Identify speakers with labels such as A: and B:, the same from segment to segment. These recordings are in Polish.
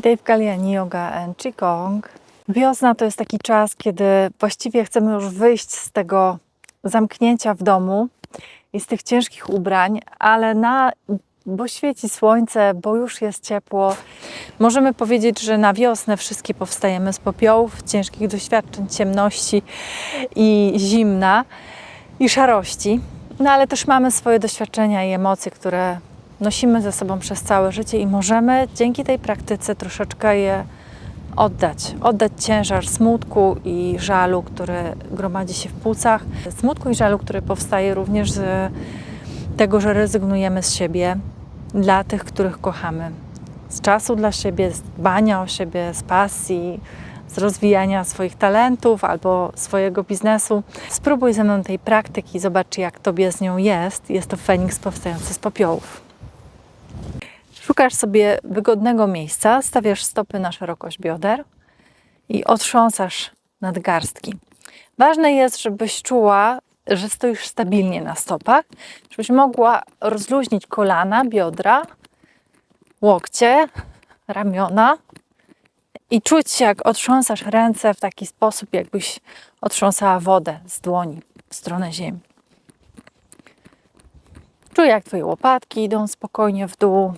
A: Witaj w Galiani Yoga and Qigong. Wiosna to jest taki czas, kiedy właściwie chcemy już wyjść z tego zamknięcia w domu i z tych ciężkich ubrań, ale na, bo świeci słońce, bo już jest ciepło, możemy powiedzieć, że na wiosnę wszystkie powstajemy z popiołów, ciężkich doświadczeń, ciemności i zimna i szarości. No ale też mamy swoje doświadczenia i emocje, które nosimy ze sobą przez całe życie i możemy dzięki tej praktyce troszeczkę je oddać. Oddać ciężar smutku i żalu, który gromadzi się w płucach. Smutku i żalu, który powstaje również z tego, że rezygnujemy z siebie dla tych, których kochamy. Z czasu dla siebie, z dbania o siebie, z pasji, z rozwijania swoich talentów albo swojego biznesu. Spróbuj ze mną tej praktyki, zobacz jak tobie z nią jest. Jest to Feniks powstający z popiołów. Szukasz sobie wygodnego miejsca, stawiasz stopy na szerokość bioder i otrząsasz nadgarstki. Ważne jest, żebyś czuła, że stoisz stabilnie na stopach, żebyś mogła rozluźnić kolana, biodra, łokcie, ramiona i czuć jak otrząsasz ręce w taki sposób, jakbyś otrząsała wodę z dłoni w stronę ziemi. Czuj, jak Twoje łopatki idą spokojnie w dół.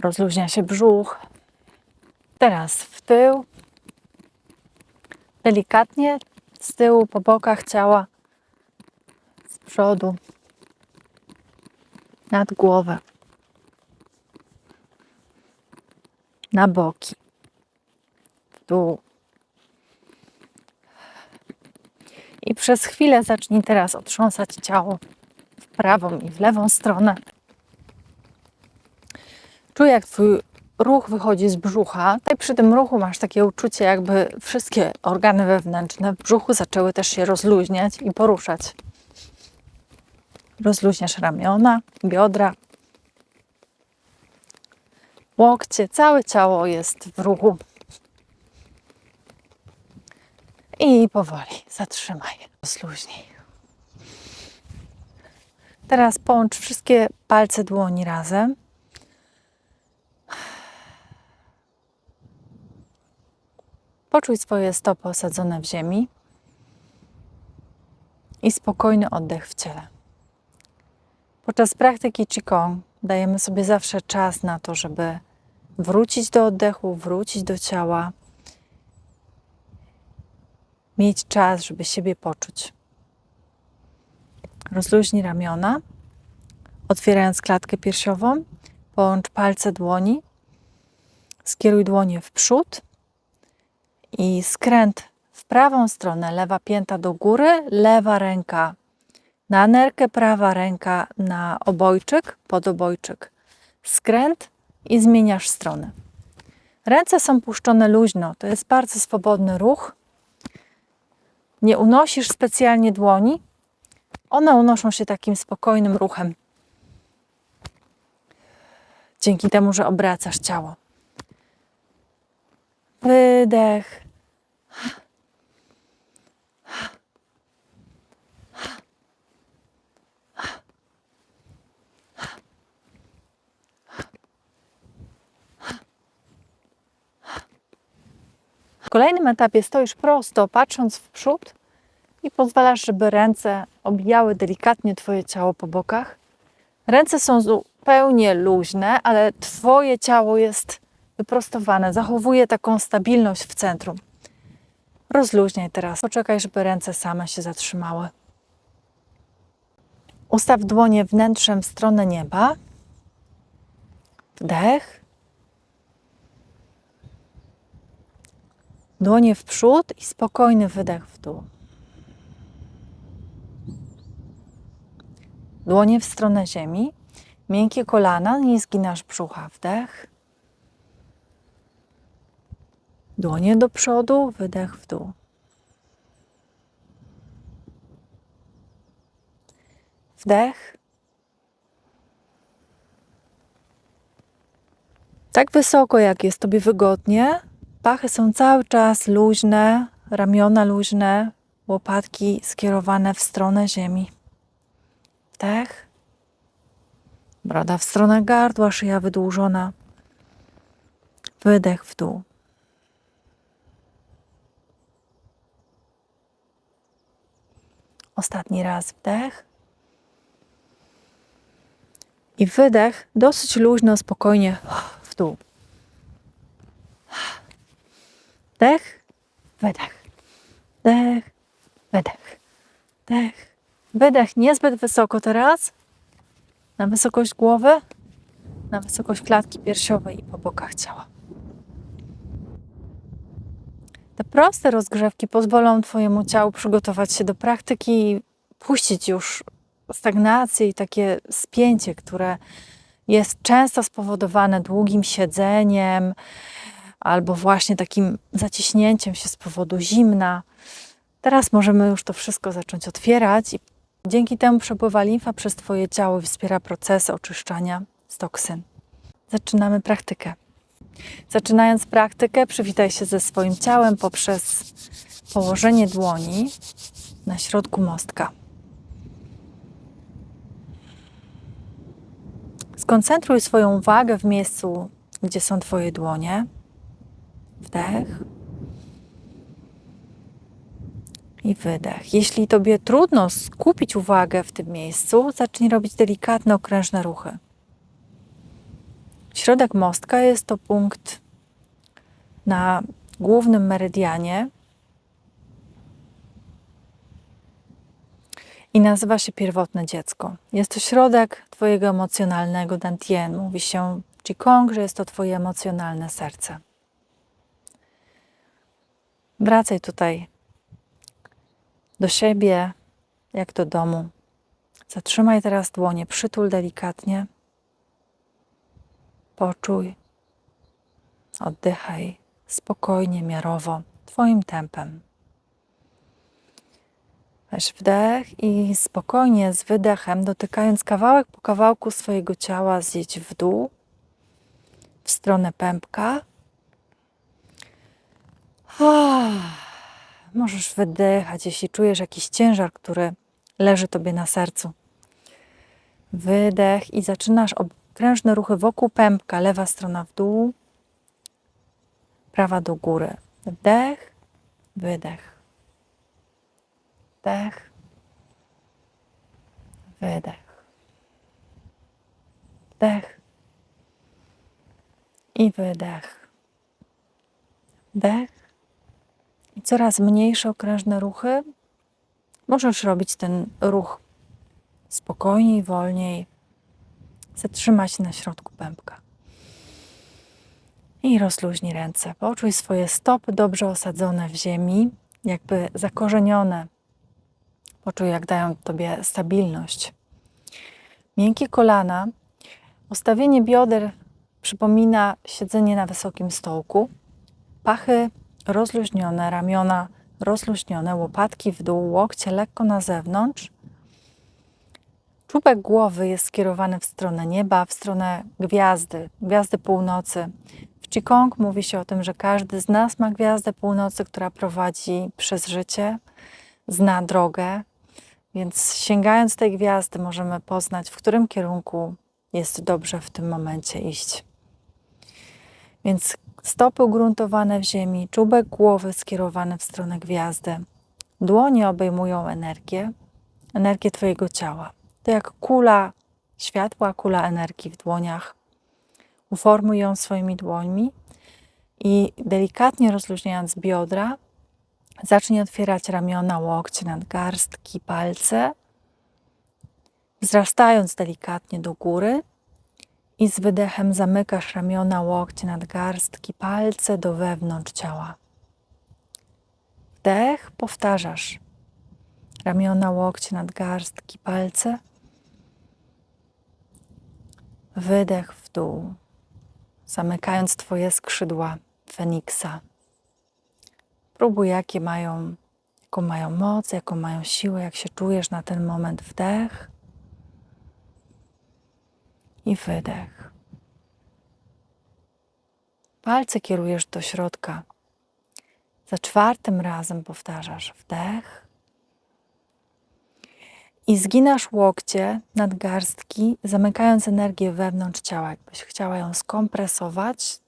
A: Rozluźnia się brzuch. Teraz w tył. Delikatnie z tyłu, po bokach ciała, z przodu, nad głowę, na boki, w dół. I przez chwilę zacznij teraz otrząsać ciało w prawą i w lewą stronę. Czuj, jak twój ruch wychodzi z brzucha. I przy tym ruchu masz takie uczucie, jakby wszystkie organy wewnętrzne w brzuchu zaczęły też się rozluźniać i poruszać. Rozluźniasz ramiona, biodra, łokcie, całe ciało jest w ruchu. I powoli zatrzymaj, rozluźnij. Teraz połącz wszystkie palce dłoni razem. Poczuj swoje stopy osadzone w ziemi i spokojny oddech w ciele. Podczas praktyki Qigong dajemy sobie zawsze czas na to, żeby wrócić do oddechu, wrócić do ciała, mieć czas, żeby siebie poczuć. Rozluźnij ramiona, otwierając klatkę piersiową, połącz palce dłoni, skieruj dłonie w przód i skręt w prawą stronę, lewa pięta do góry, lewa ręka na nerkę, prawa ręka na obojczyk, pod obojczyk. Skręt i zmieniasz stronę. Ręce są puszczone luźno, to jest bardzo swobodny ruch. Nie unosisz specjalnie dłoni, one unoszą się takim spokojnym ruchem. Dzięki temu, że obracasz ciało. Wydech. W kolejnym etapie stoisz prosto, patrząc w przód i pozwalasz, żeby ręce obijały delikatnie Twoje ciało po bokach. Ręce są zupełnie luźne, ale Twoje ciało jest wyprostowane, zachowuje taką stabilność w centrum. Rozluźniaj teraz. Poczekaj, żeby ręce same się zatrzymały. Ustaw dłonie wnętrzem w stronę nieba. Wdech. Dłonie w przód i spokojny wydech w dół. Dłonie w stronę ziemi. Miękkie kolana, nie zginasz brzucha. Wdech. Dłonie do przodu, wydech w dół. Wdech. Tak wysoko, jak jest Tobie wygodnie. Pachy są cały czas luźne, ramiona luźne, łopatki skierowane w stronę ziemi. Wdech. Broda w stronę gardła, szyja wydłużona. Wydech w dół. Ostatni raz wdech. I wydech dosyć luźno, spokojnie w dół. Wdech, wydech. Wdech, wydech. Wdech, wydech. Niezbyt wysoko teraz. Na wysokość głowy, na wysokość klatki piersiowej i po bokach ciała. Te proste rozgrzewki pozwolą Twojemu ciału przygotować się do praktyki i puścić już stagnację i takie spięcie, które jest często spowodowane długim siedzeniem albo właśnie takim zaciśnięciem się z powodu zimna. Teraz możemy już to wszystko zacząć otwierać i dzięki temu przepływa limfa przez Twoje ciało i wspiera procesy oczyszczania z toksyn. Zaczynamy praktykę. Zaczynając praktykę, przywitaj się ze swoim ciałem poprzez położenie dłoni na środku mostka. Skoncentruj swoją uwagę w miejscu, gdzie są Twoje dłonie. Wdech i wydech. Jeśli Tobie trudno skupić uwagę w tym miejscu, zacznij robić delikatne, okrężne ruchy. Środek mostka jest to punkt na głównym meridianie i nazywa się pierwotne dziecko. Jest to środek Twojego emocjonalnego dantien. Mówi się w Qigong, że jest to Twoje emocjonalne serce. Wracaj tutaj do siebie, jak do domu. Zatrzymaj teraz dłonie, przytul delikatnie. Poczuj, oddychaj spokojnie, miarowo, Twoim tempem. Weź wdech i spokojnie z wydechem, dotykając kawałek po kawałku swojego ciała, zjedź w dół, w stronę pępka. Możesz wydychać, jeśli czujesz jakiś ciężar, który leży Tobie na sercu. Wydech i zaczynasz okrężne ruchy wokół pępka. Lewa strona w dół, prawa do góry. Wdech, wydech. Wdech, wydech. Wdech i wydech. Wdech i coraz mniejsze okrężne ruchy. Możesz robić ten ruch spokojniej, wolniej. Zatrzymaj się na środku pępka. I rozluźnij ręce. Poczuj swoje stopy dobrze osadzone w ziemi, jakby zakorzenione. Poczuj, jak dają Tobie stabilność. Miękkie kolana. Ustawienie bioder przypomina siedzenie na wysokim stołku. Pachy rozluźnione, ramiona rozluźnione, łopatki w dół, łokcie lekko na zewnątrz. Czubek głowy jest skierowany w stronę nieba, w stronę gwiazdy, gwiazdy północy. W Qigong mówi się o tym, że każdy z nas ma gwiazdę północy, która prowadzi przez życie, zna drogę, więc sięgając tej gwiazdy możemy poznać, w którym kierunku jest dobrze w tym momencie iść. Więc stopy ugruntowane w ziemi, czubek głowy skierowany w stronę gwiazdy. Dłonie obejmują energię, energię Twojego ciała. To jak kula światła, kula energii w dłoniach. Uformuj ją swoimi dłońmi i delikatnie rozluźniając biodra, zacznij otwierać ramiona, łokcie, nadgarstki, palce, wzrastając delikatnie do góry i z wydechem zamykasz ramiona, łokcie, nadgarstki, palce do wewnątrz ciała. Wdech, powtarzasz. Ramiona, łokcie, nadgarstki, palce. Wydech w dół, zamykając Twoje skrzydła Feniksa. Próbuj, jakie mają, jaką mają moc, jaką mają siłę, jak się czujesz na ten moment. Wdech i wydech. Palce kierujesz do środka. Za czwartym razem powtarzasz wdech i zginasz łokcie, nadgarstki, zamykając energię wewnątrz ciała, jakbyś chciała ją skompresować.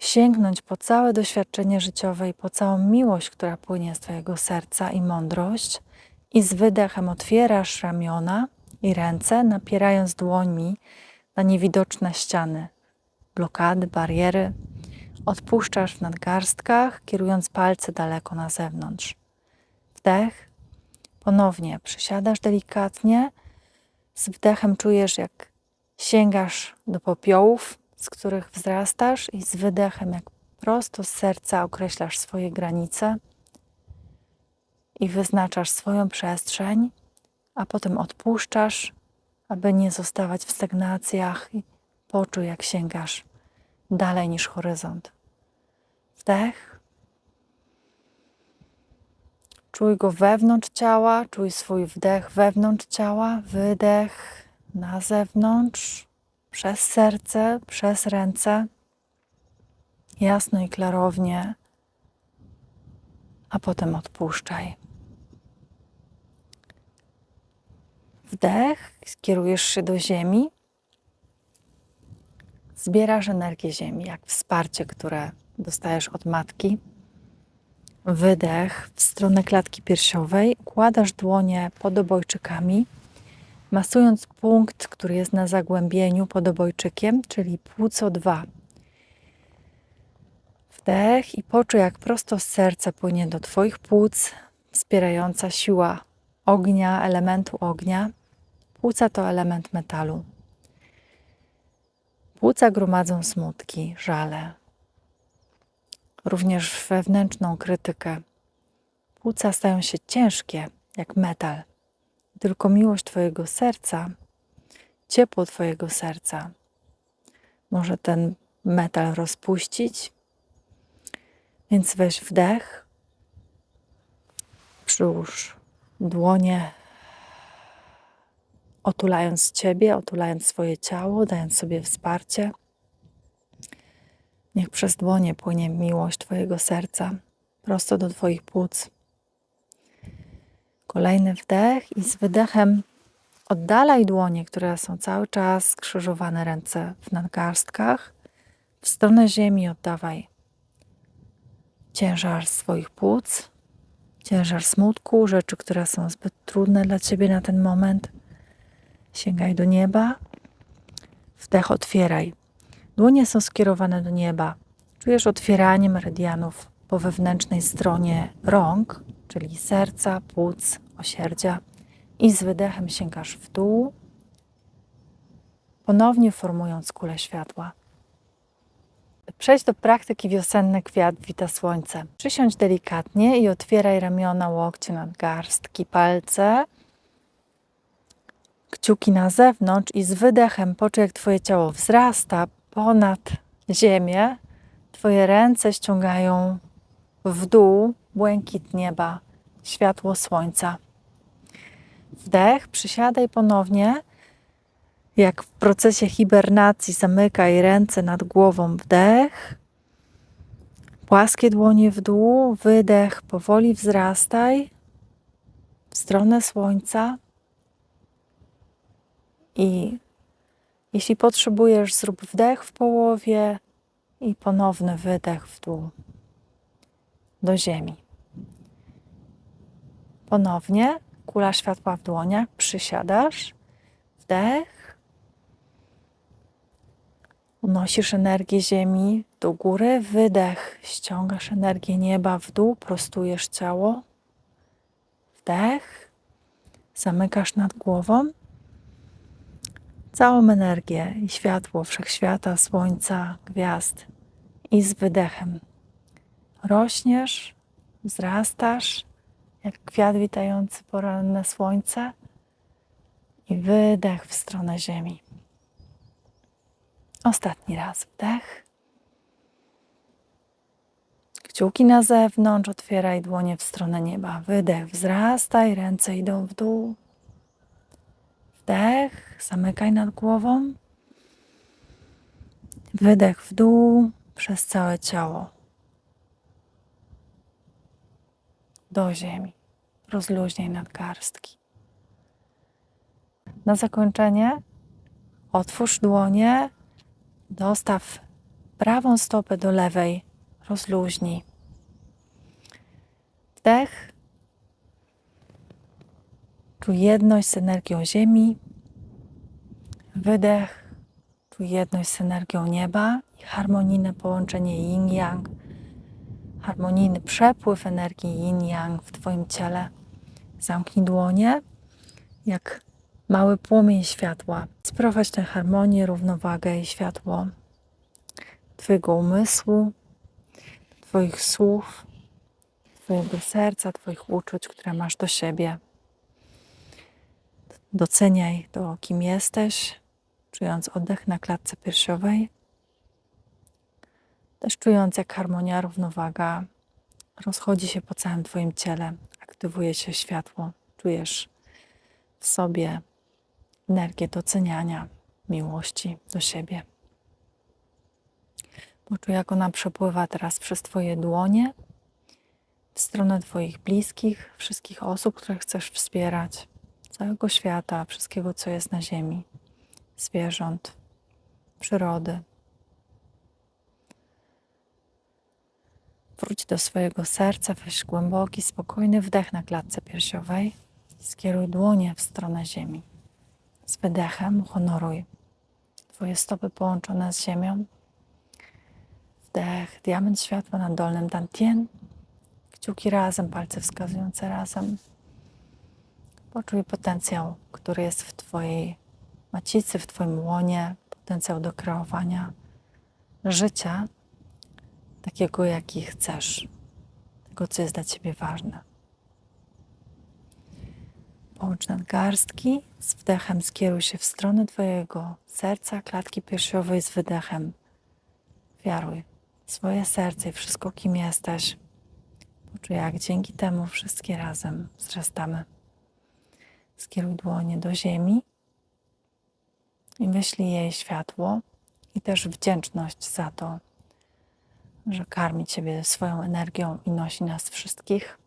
A: sięgnąć po całe doświadczenie życiowe i po całą miłość, która płynie z Twojego serca i mądrość, i z wydechem otwierasz ramiona i ręce, napierając dłońmi na niewidoczne ściany, blokady, bariery. Odpuszczasz w nadgarstkach, kierując palce daleko na zewnątrz. Wdech, ponownie przysiadasz delikatnie, z wdechem czujesz, jak sięgasz do popiołów, z których wzrastasz, i z wydechem, jak prosto z serca określasz swoje granice i wyznaczasz swoją przestrzeń, a potem odpuszczasz, aby nie zostawać w stagnacjach i poczuj, jak sięgasz dalej niż horyzont. Wdech. Czuj go wewnątrz ciała, czuj swój wdech wewnątrz ciała, wydech na zewnątrz, przez serce, przez ręce, jasno i klarownie, a potem odpuszczaj. Wdech, skierujesz się do ziemi, zbierasz energię ziemi, jak wsparcie, które dostajesz od matki. Wydech w stronę klatki piersiowej, układasz dłonie pod obojczykami, masując punkt, który jest na zagłębieniu pod obojczykiem, czyli płuco 2. Wdech i poczuj, jak prosto z serca płynie do Twoich płuc wspierająca siła ognia, elementu ognia. Płuca to element metalu. Płuca gromadzą smutki, żale, również wewnętrzną krytykę. Płuca stają się ciężkie, jak metal. Tylko miłość Twojego serca, ciepło Twojego serca może ten metal rozpuścić. Więc weź wdech, przyłóż dłonie, otulając Ciebie, otulając swoje ciało, dając sobie wsparcie. Niech przez dłonie płynie miłość Twojego serca prosto do Twoich płuc. Kolejny wdech i z wydechem oddalaj dłonie, które są cały czas skrzyżowane, ręce w nadgarstkach. W stronę ziemi oddawaj ciężar swoich płuc, ciężar smutku, rzeczy, które są zbyt trudne dla Ciebie na ten moment. Sięgaj do nieba. Wdech otwieraj. Dłonie są skierowane do nieba. Czujesz otwieranie meridianów po wewnętrznej stronie rąk, czyli serca, płuc, osierdzia. I z wydechem sięgasz w dół, ponownie formując kulę światła. Przejdź do praktyki wiosenny kwiat wita słońce. Przysiądź delikatnie i otwieraj ramiona, łokcie, nadgarstki, palce. Kciuki na zewnątrz i z wydechem poczuj, jak Twoje ciało wzrasta ponad ziemię. Twoje ręce ściągają w dół błękit nieba, światło słońca. Wdech, przysiadaj ponownie. Jak w procesie hibernacji zamykaj ręce nad głową, wdech. Płaskie dłonie w dół, wydech, powoli wzrastaj w stronę słońca. I jeśli potrzebujesz, zrób wdech w połowie i ponowny wydech w dół. Do ziemi. Ponownie kula światła w dłoniach, przysiadasz, wdech, unosisz energię ziemi do góry, wydech, ściągasz energię nieba w dół, prostujesz ciało, wdech, zamykasz nad głową całą energię i światło wszechświata, słońca, gwiazd i z wydechem rośniesz, wzrastasz jak kwiat witający poranne słońce i wydech w stronę ziemi. Ostatni raz wdech. Kciuki na zewnątrz, otwieraj dłonie w stronę nieba. Wydech, wzrastaj, ręce idą w dół. Wdech, zamykaj nad głową. Wydech w dół przez całe ciało. Do ziemi. Rozluźnij nadgarstki. Na zakończenie otwórz dłonie, dostaw prawą stopę do lewej rozluźnij. Wdech. Czuj jedność z energią Ziemi. Wydech. Czuj jedność z energią nieba i harmonijne połączenie yin-yang, harmonijny przepływ energii yin-yang w Twoim ciele. Zamknij dłonie, jak mały płomień światła. Sprowadź tę harmonię, równowagę i światło Twojego umysłu, Twoich słów, Twojego serca, Twoich uczuć, które masz do siebie. Doceniaj to, kim jesteś, czując oddech na klatce piersiowej, też czując, jak harmonia, równowaga rozchodzi się po całym Twoim ciele, aktywuje się światło, czujesz w sobie energię doceniania, miłości do siebie. Poczuj, jak ona przepływa teraz przez Twoje dłonie w stronę Twoich bliskich, wszystkich osób, które chcesz wspierać, całego świata, wszystkiego, co jest na Ziemi, zwierząt, przyrody. Wróć do swojego serca, weź głęboki, spokojny wdech na klatce piersiowej skieruj dłonie w stronę Ziemi. Z wydechem uhonoruj Twoje stopy połączone z Ziemią. Wdech, diament światła na dolnym dantien. Kciuki razem, palce wskazujące razem. Poczuj potencjał, który jest w Twojej macicy, w Twoim łonie, potencjał do kreowania życia takiego, jaki chcesz, tego, co jest dla Ciebie ważne. Połącz nadgarstki, z wdechem skieruj się w stronę Twojego serca, klatki piersiowej, z wydechem wiaruj swoje serce i wszystko, kim jesteś. Poczuj, jak dzięki temu wszystkie razem wzrastamy. Skieruj dłonie do ziemi i wyślij jej światło i też wdzięczność za to, że karmi Ciebie swoją energią i nosi nas wszystkich.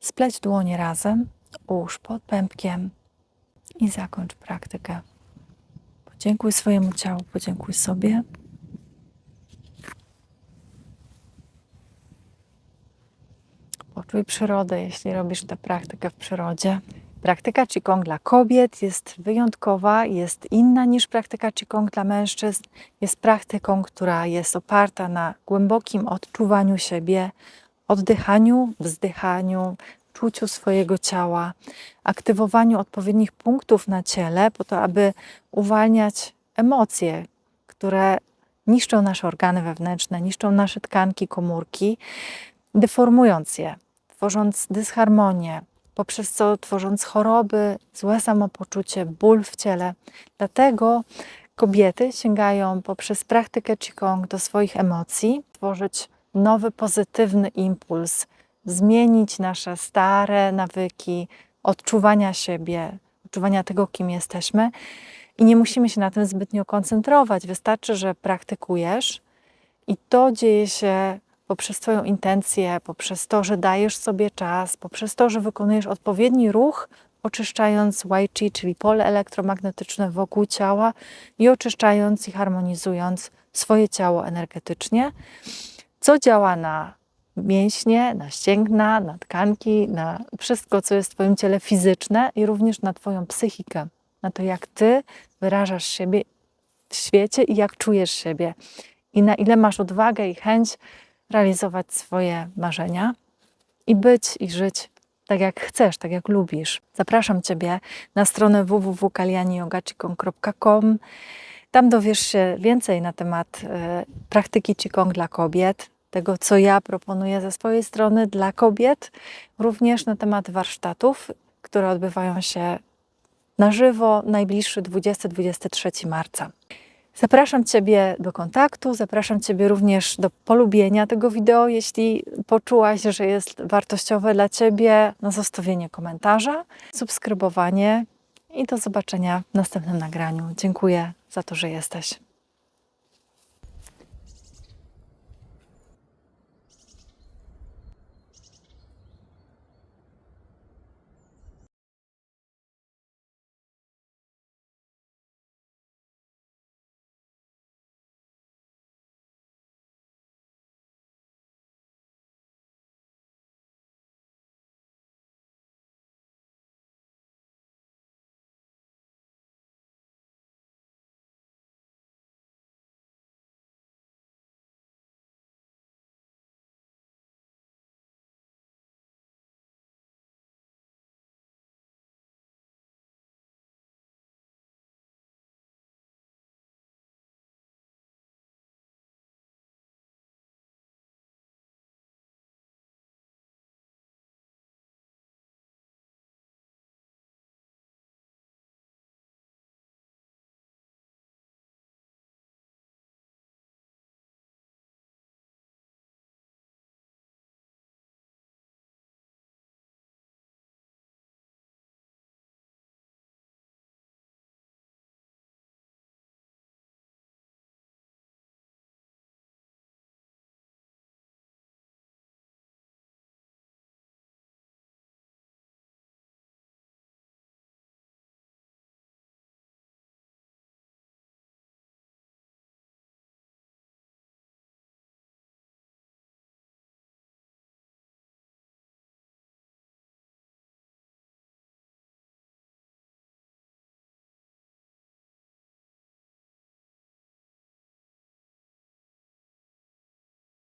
A: Spleć dłonie razem, ułóż pod pępkiem i zakończ praktykę. Podziękuj swojemu ciału, podziękuj sobie. Poczuj przyrodę, jeśli robisz tę praktykę w przyrodzie. Praktyka Qigong dla kobiet jest wyjątkowa, jest inna niż praktyka Qigong dla mężczyzn. Jest praktyką, która jest oparta na głębokim odczuwaniu siebie, oddychaniu, wzdychaniu, czuciu swojego ciała, aktywowaniu odpowiednich punktów na ciele, po to, aby uwalniać emocje, które niszczą nasze organy wewnętrzne, niszczą nasze tkanki, komórki, deformując je, tworząc dysharmonię, poprzez co tworząc choroby, złe samopoczucie, ból w ciele. Dlatego kobiety sięgają poprzez praktykę Qigong do swoich emocji, tworzyć nowy, pozytywny impuls, zmienić nasze stare nawyki odczuwania siebie, odczuwania tego, kim jesteśmy. I nie musimy się na tym zbytnio koncentrować. Wystarczy, że praktykujesz i to dzieje się poprzez Twoją intencję, poprzez to, że dajesz sobie czas, poprzez to, że wykonujesz odpowiedni ruch, oczyszczając Wai czyli pole elektromagnetyczne wokół ciała i oczyszczając i harmonizując swoje ciało energetycznie, co działa na mięśnie, na ścięgna, na tkanki, na wszystko, co jest w Twoim ciele fizyczne i również na Twoją psychikę, na to, jak Ty wyrażasz siebie w świecie i jak czujesz siebie. I na ile masz odwagę i chęć realizować swoje marzenia i być i żyć tak jak chcesz, tak jak lubisz. Zapraszam Ciebie na stronę www.kalianiyogachikong.com. Tam dowiesz się więcej na temat y, praktyki Qigong dla kobiet, tego co ja proponuję ze swojej strony dla kobiet, również na temat warsztatów, które odbywają się na żywo najbliższy 20-23 marca. Zapraszam Ciebie do kontaktu, zapraszam Ciebie również do polubienia tego wideo, jeśli poczułaś, że jest wartościowe dla Ciebie, na zostawienie komentarza, subskrybowanie i do zobaczenia w następnym nagraniu. Dziękuję za to, że jesteś.